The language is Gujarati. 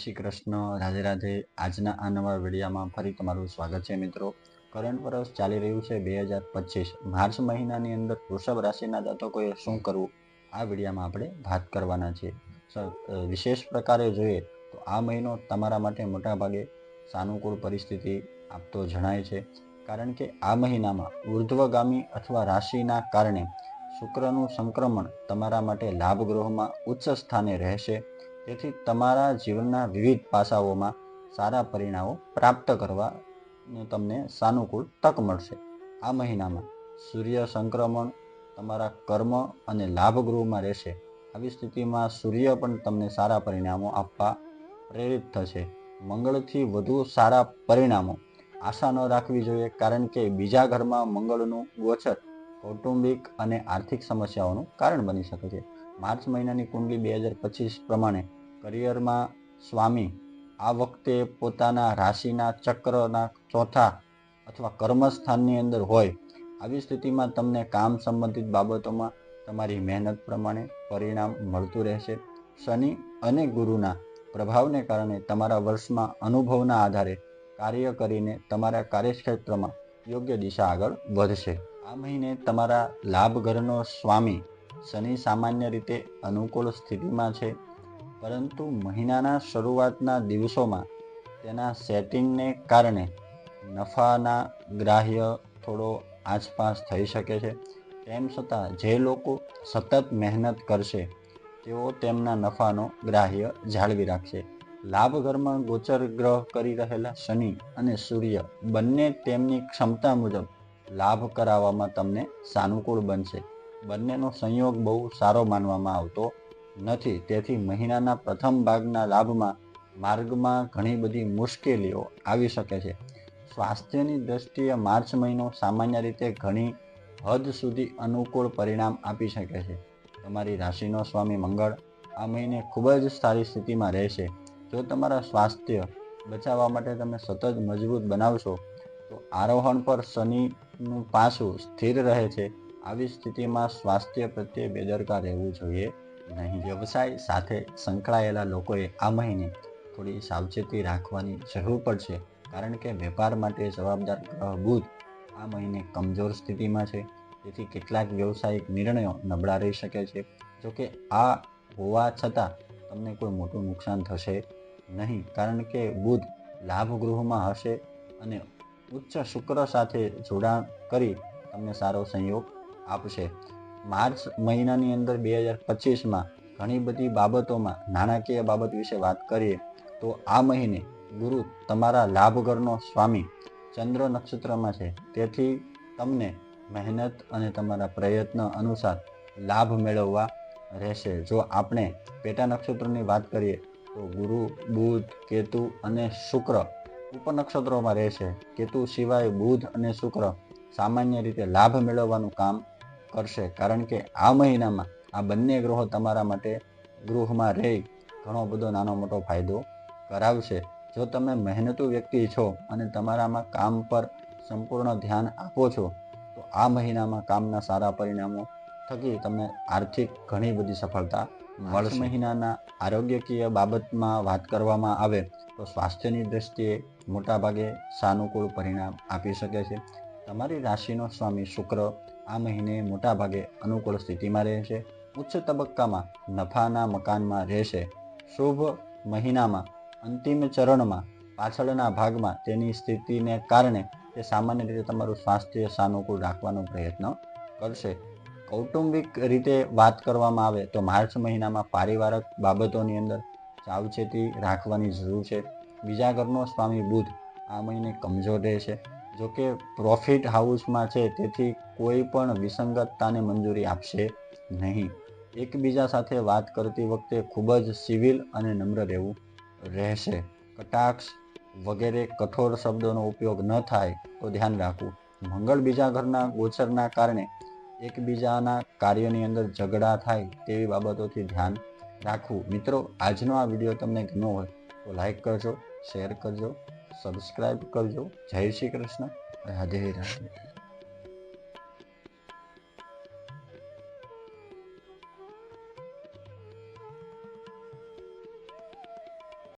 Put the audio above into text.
શ્રી કૃષ્ણ. રાધે રાધે. આજના આ નવા વિડીયામાં ફરી તમારું સ્વાગત છે મિત્રો. કરંટ વર્ષ ચાલી રહ્યું છે બે હજાર પચીસ. માર્ચ મહિનાની અંદર વૃષભ રાશિના જાતકોએ શું કરવું? આ વિડીયામાં આપણે વાત કરવાના છીએ. વિશેષ પ્રકારે જોઈએ તો આ મહિનો તમારા માટે મોટાભાગે સાનુકૂળ પરિસ્થિતિ આપતો જણાય છે. કારણ કે આ મહિનામાં ઉર્ધ્વગામી અથવા રાશિના કારણે શુક્રનું સંક્રમણ તમારા માટે લાભ ગ્રહમાં ઉચ્ચ સ્થાને રહેશે. તેથી તમારા જીવનના વિવિધ પાસાઓમાં સારા પરિણામો પ્રાપ્ત કરવા તમને સાનુકૂળ તક મળશે. આ મહિનામાં સૂર્ય સંક્રમણ તમારા કર્મ અને લાભ ગૃહમાં રહેશે. આવી સ્થિતિમાં સૂર્ય પણ તમને સારા પરિણામો આપવા પ્રેરિત થશે. મંગળથી વધુ સારા પરિણામો આશા ન રાખવી જોઈએ, કારણ કે બીજા ઘરમાં મંગળનું ગોચર કૌટુંબિક અને આર્થિક સમસ્યાઓનું કારણ બની શકે છે. માર્ચ મહિનાની કુંડલી બે હજાર પચીસ પ્રમાણે કરિયરમાં સ્વામી આ વખતે પોતાના રાશિના ચક્રના ચોથા અથવા કર્મસ્થાનની અંદર હોય, આવી સ્થિતિમાં તમને કામ સંબંધિત બાબતોમાં તમારી મહેનત પ્રમાણે પરિણામ મળતું રહેશે. શનિ અને ગુરુના પ્રભાવને કારણે તમારા વર્ષમાં અનુભવના આધારે કાર્ય કરીને તમારા કાર્યક્ષેત્રમાં યોગ્ય દિશા આગળ વધશે. આ મહિને તમારા લાભ ઘરનો સ્વામી શનિ સામાન્ય રીતે અનુકૂળ સ્થિતિમાં છે. પરંતુ મહિનાના શરૂઆતના દિવસોમાં તેના સેટિંગને કારણે નફાના ગ્રાહ્ય થોડો આસપાસ થઈ શકે છે. તેમ છતાં જે લોકો સતત મહેનત કરશે, તેઓ તેમના નફાનો ગ્રાહ્ય જાળવી રાખશે. લાભ ઘરમાં ગોચર ગ્રહ કરી રહેલા શનિ અને સૂર્ય બંને તેમની ક્ષમતા મુજબ લાભ કરાવવામાં તમને સાનુકૂળ બનશે. બંનેનો સંયોગ બહુ સારો માનવામાં આવતો નથી. તેથી મહિનાના પ્રથમ ભાગના લાભમાં માર્ગમાં ઘણી બધી મુશ્કેલીઓ આવી શકે છે. સ્વાસ્થ્યની દ્રષ્ટિએ માર્ચ મહિનો સામાન્ય રીતે ઘણી હદ સુધી અનુકૂળ પરિણામ આપી શકે છે. તમારી રાશિનો સ્વામી મંગળ આ મહિને ખૂબ જ સારી સ્થિતિમાં રહેશે. જો તમારા સ્વાસ્થ્ય બચાવવા માટે તમે સતત મજબૂત બનાવશો, તો આરોહણ પર શનિનું પાસું સ્થિર રહે છે. આવી સ્થિતિમાં સ્વાસ્થ્ય પ્રત્યે બેદરકાર રહેવું જોઈએ. નહીં, વ્યવસાય સાથે સંકળાયેલા લોકોએ આ મહિને થોડી સાવચેતી રાખવાની જરૂર પડશે, કારણ કે વેપાર માટે જવાબદાર ગ્રહ બુધ આ મહિને કમજોર સ્થિતિમાં છે. તેથી કેટલાક વ્યવસાયિક નિર્ણયો નબળા રહી શકે છે. જોકે આ હોવા છતાં તમને કોઈ મોટું નુકસાન થશે નહીં, કારણ કે બુધ લાભ ગૃહમાં હશે અને ઉચ્ચ શુક્ર સાથે જોડાણ કરી તમને સારો સંયોગ આપશે. માર્ચ મહિનાની અંદર બે હજાર પચીસમાં ઘણી બધી બાબતોમાં નાણાકીય બાબત વિશે વાત કરીએ, તો આ મહિને ગુરુ તમારા લાભઘરનો સ્વામી ચંદ્ર નક્ષત્રમાં છે. તેથી તમને મહેનત અને તમારા પ્રયત્ન અનુસાર લાભ મેળવવા રહેશે. જો આપણે પેટા નક્ષત્રની વાત કરીએ, તો ગુરુ, બુધ, કેતુ અને શુક્ર ઉપનક્ષત્રોમાં રહેશે. કેતુ સિવાય બુધ અને શુક્ર સામાન્ય રીતે લાભ મેળવવાનું કામ કરશે. કારણ કે આ મહિનામાં આ બંને ગ્રહો તમારા માટે ગૃહમાં રહી ઘણો બધો નાનો મોટો ફાયદો કરાવશે. જો તમે મહેનતુ વ્યક્તિ છો અને તમારામાં કામ પર સંપૂર્ણ ધ્યાન આપો છો તો આ મહિનામાં કામના સારા પરિણામો થકી તમને આર્થિક ઘણી બધી સફળતા મળશે. મહિનાના આરોગ્યકીય બાબતમાં વાત કરવામાં આવે તો સ્વાસ્થ્યની દ્રષ્ટિએ મોટાભાગે સાનુકૂળ પરિણામ આપી શકે છે. તમારી રાશિનો સ્વામી શુક્ર આ મહિને મોટાભાગે અનુકૂળ સ્થિતિમાં રહેશે. ઉચ્ચ તબક્કામાં નફાના મકાનમાં રહેશે. શુભ મહિનામાં, અંતિમ ચરણમાં, પાછળના ભાગમાં તેની સ્થિતિને કારણે તે સામાન્ય રીતે તમારું સ્વાસ્થ્ય સાનુકૂળ રાખવાનો પ્રયત્ન કરશે. કૌટુંબિક રીતે વાત કરવામાં આવે તો માર્ચ મહિનામાં પારિવારિક બાબતોની અંદર સાવચેતી રાખવાની જરૂર છે. બીજા ઘરનો સ્વામી બુધ આ મહિને કમજોર રહેશે. જોકે પ્રોફિટ હાઉસમાં છે, તેથી કોઈ પણ વિસંગતતાને મંજૂરી આપશે નહીં. એકબીજા સાથે વાત કરતી વખતે ખૂબ જ સિવિલ અને નમ્ર રહેવું રહેશે. કટાક્ષ વગેરે કઠોર શબ્દોનો ઉપયોગ ન થાય તો ધ્યાન રાખવું. મંગળ બીજા ઘરના ગોચરના કારણે એકબીજાના કાર્યોની અંદર ઝઘડા થાય તેવી બાબતોથી ધ્યાન રાખવું. મિત્રો, આજનો આ વીડિયો તમને ગમ્યો હોય તો લાઈક કરજો શેર કરજો. સબસ્ક્રાઈબ કરજો. જય શ્રી કૃષ્ણ. રાધે રાધે